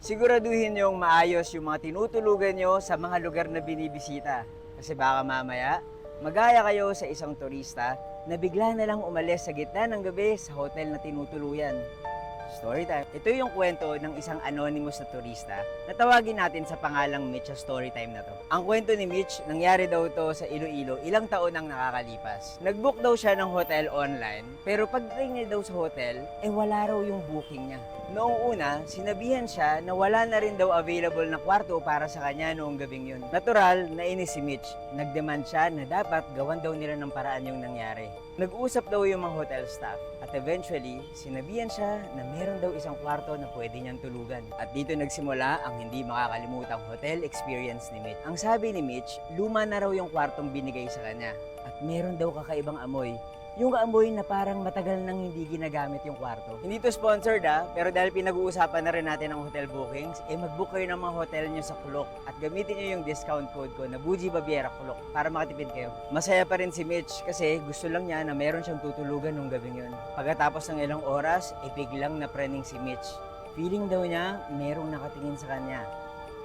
siguraduhin yung maayos yung mga tinutulugan nyo sa mga lugar na binibisita. Kasi baka mamaya, magaya kayo sa isang turista na bigla na lang umalis sa gitna ng gabi sa hotel na tinutuluyan. Story time. Ito yung kwento ng isang anonymous na turista na tawagin natin sa pangalang Mitch sa story na to. Ang kwento ni Mitch, nangyari daw to sa Iloilo ilang taon nang nakakalipas. Nag-book daw siya ng hotel online, pero pagdating niya daw sa hotel, eh wala raw yung booking niya. Noong una, sinabihan siya na wala na rin daw available na kwarto para sa kanya noong gabing yun. Natural, nainis si Mitch. Nagdemand siya na dapat gawan daw nila ng paraan yung nangyari. Nag-usap daw yung mga hotel staff at eventually, sinabihan siya na meron daw isang kwarto na pwede niyang tulugan. At dito nagsimula ang hindi makakalimutang hotel experience ni Mitch. Ang sabi ni Mitch, luma na raw yung kwartong binigay sa kanya at meron daw kakaibang amoy yung amoy na parang matagal nang hindi ginagamit yung kwarto. Hindi to sponsored ah, pero dahil pinag-uusapan na rin natin ang hotel bookings, eh mag-book kayo ng mga hotel nyo sa Kulok at gamitin nyo yung discount code ko na Buji Baviera Kulok para makatipid kayo. Masaya pa rin si Mitch kasi gusto lang niya na meron siyang tutulugan nung gabing yun. Pagkatapos ng ilang oras, eh biglang napraning si Mitch. Feeling daw niya, merong nakatingin sa kanya.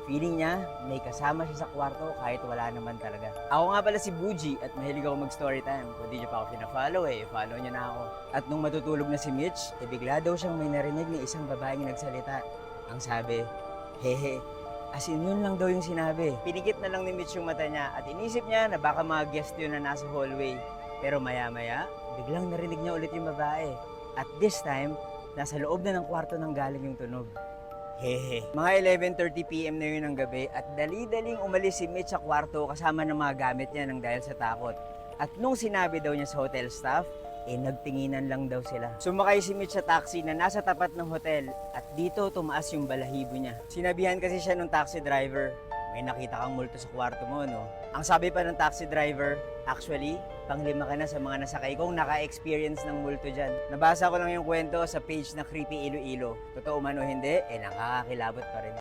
Feeling niya, may kasama siya sa kwarto kahit wala naman talaga. Ako nga pala si Buji at mahilig ako mag-story time. Kung di niyo pa ako pina-follow eh, follow niyo na ako. At nung matutulog na si Mitch, eh bigla daw siyang may narinig na isang babaeng nagsalita. Ang sabi, hehe, As in, yun lang daw yung sinabi. Pinikit na lang ni Mitch yung mata niya at inisip niya na baka mga guest yun na nasa hallway. Pero maya-maya, biglang narinig niya ulit yung babae. At this time, nasa loob na ng kwarto nang galing yung tunog. Hehe. Mga 11.30pm na yun ng gabi at dali-daling umalis si Mitch sa kwarto kasama ng mga gamit niya nang dahil sa takot. At nung sinabi daw niya sa hotel staff, eh nagtinginan lang daw sila. Sumakay si Mitch sa taxi na nasa tapat ng hotel at dito tumaas yung balahibo niya. Sinabihan kasi siya ng taxi driver, may nakita kang multo sa kwarto mo, no? Ang sabi pa ng taxi driver, actually, panglima ka na sa mga nasakay kong naka-experience ng multo dyan. Nabasa ko lang yung kwento sa page na Creepy Iloilo. Totoo man o hindi, eh nakakakilabot pa rin.